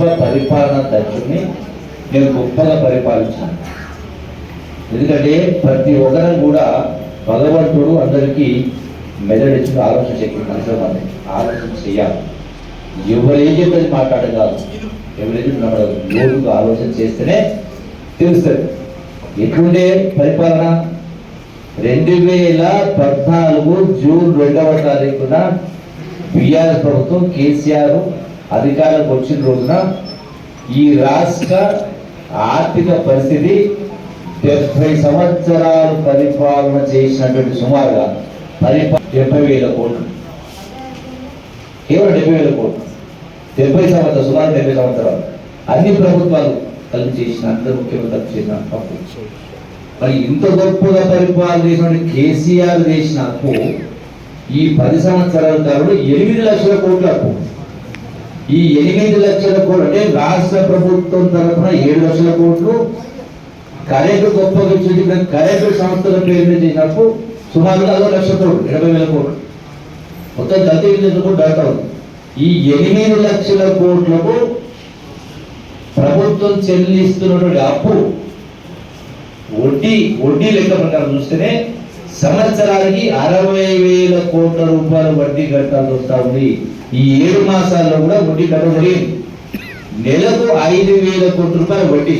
పరిపాలన దక్షుని నేను గొప్పగా పరిపాలించాను. ఎందుకంటే ప్రతి ఒక్కరం కూడా భగవంతుడు అందరికీ మెదడిచ్చిన ఆలోచన శక్తి మనసులో ఆలోచన చేయాలి. ఎవరేం చెప్పేది మాట్లాడడం కాదు. ఎవరేం ఆలోచన చేస్తేనే తెలుస్తుంది. ఎట్లుండే పరిపాలన? రెండు వేల పద్నాలుగు జూన్ రెండవ తారీఖున బీఆర్ ప్రభుత్వం కేసీఆర్ అధికారంలోకి వచ్చిన రోజున ఈ రాష్ట్ర ఆర్థిక పరిస్థితి డెబ్బై సంవత్సరాలు పరిపాలన చేసినటువంటి సుమారుగా పరిపా డెబ్బై వేల కోట్లు. కేవలం డెబ్బై వేల కోట్లు. డెబ్బై సంవత్సరాలు సుమారు డెబ్బై సంవత్సరాలు. అన్ని ప్రభుత్వాలు కలిసి చేసిన అందరు ముఖ్యమంత్రి చేసిన అప్పు మరి ఇంత గొప్పగా పరిపాలన చేసినటువంటి కేసీఆర్ చేసిన అప్పు ఈ పది సంవత్సరాల కాలంలో ఎనిమిది లక్షల కోట్ల అప్పు ఈ ఎనిమిది లక్షల కోట్లు అంటే రాష్ట్ర ప్రభుత్వం తరఫున ఏడు లక్షల కోట్లు. కరెంటు గొప్పగా ఇచ్చింది కరెంటు సంస్థల పేరు మీద చేసినప్పుడు సుమారుగా అదో లక్ష కోట్లు ఇరవై వేల కోట్లు. మొత్తం గత ఎనిమిది ఉంది ఈ ఎనిమిది లక్షల కోట్లకు ప్రభుత్వం చెల్లిస్తున్నటువంటి అప్పు వడ్డీ వడ్డీ లెక్క ప్రకారం చూస్తేనే సంవత్సరానికి అరవై వేల కోట్ల రూపాయలు వడ్డీ కట్టాల్సి వస్తా ఉంది. ఈ ఏడు మాసాల్లో కూడా వడ్డీ కట్టడం నెలకు ఐదు వేల కోట్ల రూపాయల వడ్డీ.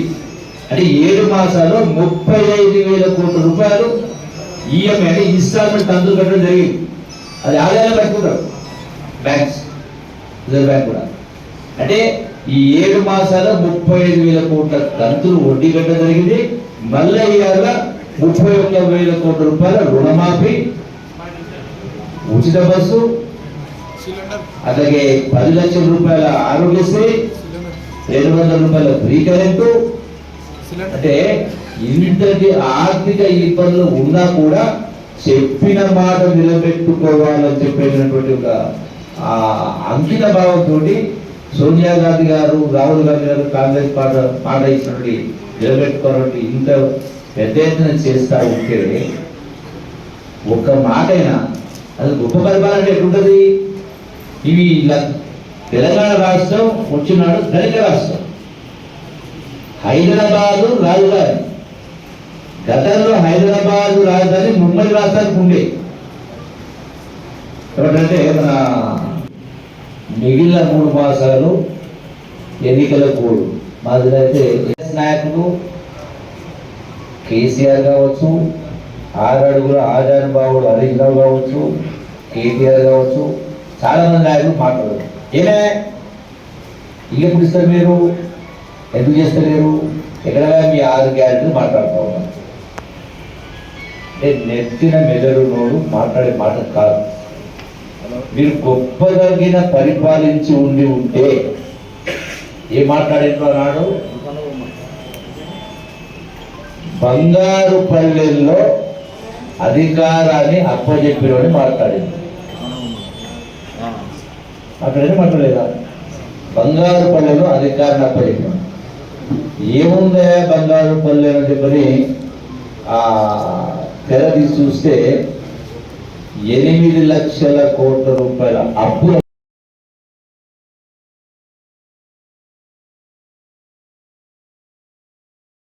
అంటే ఏడు మాసాల్లో ముప్పై ఐదు వేల కోట్ల రూపాయలు ఈఎంఐ అంటే ఇన్స్టాల్మెంట్ కంతులు కట్టడం జరిగింది. అది ఆదాయం పెట్టుకుంటారు బ్యాంక్స్ రిజర్వ్ బ్యాంక్ కూడా. అంటే ఈ ఏడు మాసాల్లో ముప్పై ఐదు వేల కోట్ల కంతులు వడ్డీ కట్టడం జరిగింది. మళ్ళీ ఇవాళ ముప్పై ఒక్క వేల కోట్ల రూపాయల రుణమాఫీ. ఉచిత బస్సు. అలాగే పది లక్షల రూపాయల ఆరోగ్యశ్రీ రెండు వందల రూపాయల ఫ్రీ కరెంటు. అంటే ఇంతటి ఆర్థిక ఇబ్బందులు ఉన్నా కూడా చెప్పిన మాట నిలబెట్టుకోవాలని చెప్పేటటువంటి ఒక అంకిత భావంతో సోనియా గాంధీ గారు రాహుల్ గాంధీ గారు కాంగ్రెస్ పాట పాట ఇచ్చినటువంటి నిలబెట్టుకోవాలంటే ఇంత పెద్ద ఎత్తున చేస్తా ఉంటే ఒక్క మాటైనా అది గొప్ప పరిపాలన అంటే ఎట్లుంటది? ఇవి ఇలా తెలంగాణ రాష్ట్రం వచ్చినాడు దళిత రాష్ట్రం. హైదరాబాదు రాజధాని. గతంలో హైదరాబాదు రాజధాని ముంబై రాష్ట్రానికి ఉండే. ఏమంటే మన మిగిలిన మూడు మాసాలు ఎన్నికల కోడు మాదిరైతే కాంగ్రెస్ నాయకులు కేసీఆర్ కావచ్చు ఆరు అడుగుల బాబుడు హరీష్ రావు కావచ్చు కేటీఆర్ కావచ్చు చాలామంది నాయకులు మాట్లాడారు. ఏమే? ఇల్లు ఎప్పుడు ఇస్తారు మీరు? ఎందుకు చేస్తలేరు? ఎక్కడ మీ ఆరు గ్యారెంటీలు మాట్లాడుతూ ఉన్నారు? నెత్తిన మెదడు నోడు మాట్లాడే మాట కాదు. మీరు గొప్పదగిన పరిపాలించి ఉండి ఉంటే ఏ మాట్లాడేటో నాడు? బంగారు పల్లెల్లో అధికారాన్ని అప్పచెప్పినోని మాట్లాడింది. అక్కడే మాట్లాడలేదా? బంగారు పల్లెలో అధికారాన్ని అప్పజెప్పిన ఏముందే బంగారు పల్లె అని చెప్పని ఆ తెర తీసి చూస్తే ఎనిమిది లక్షల కోట్ల రూపాయల అప్పుల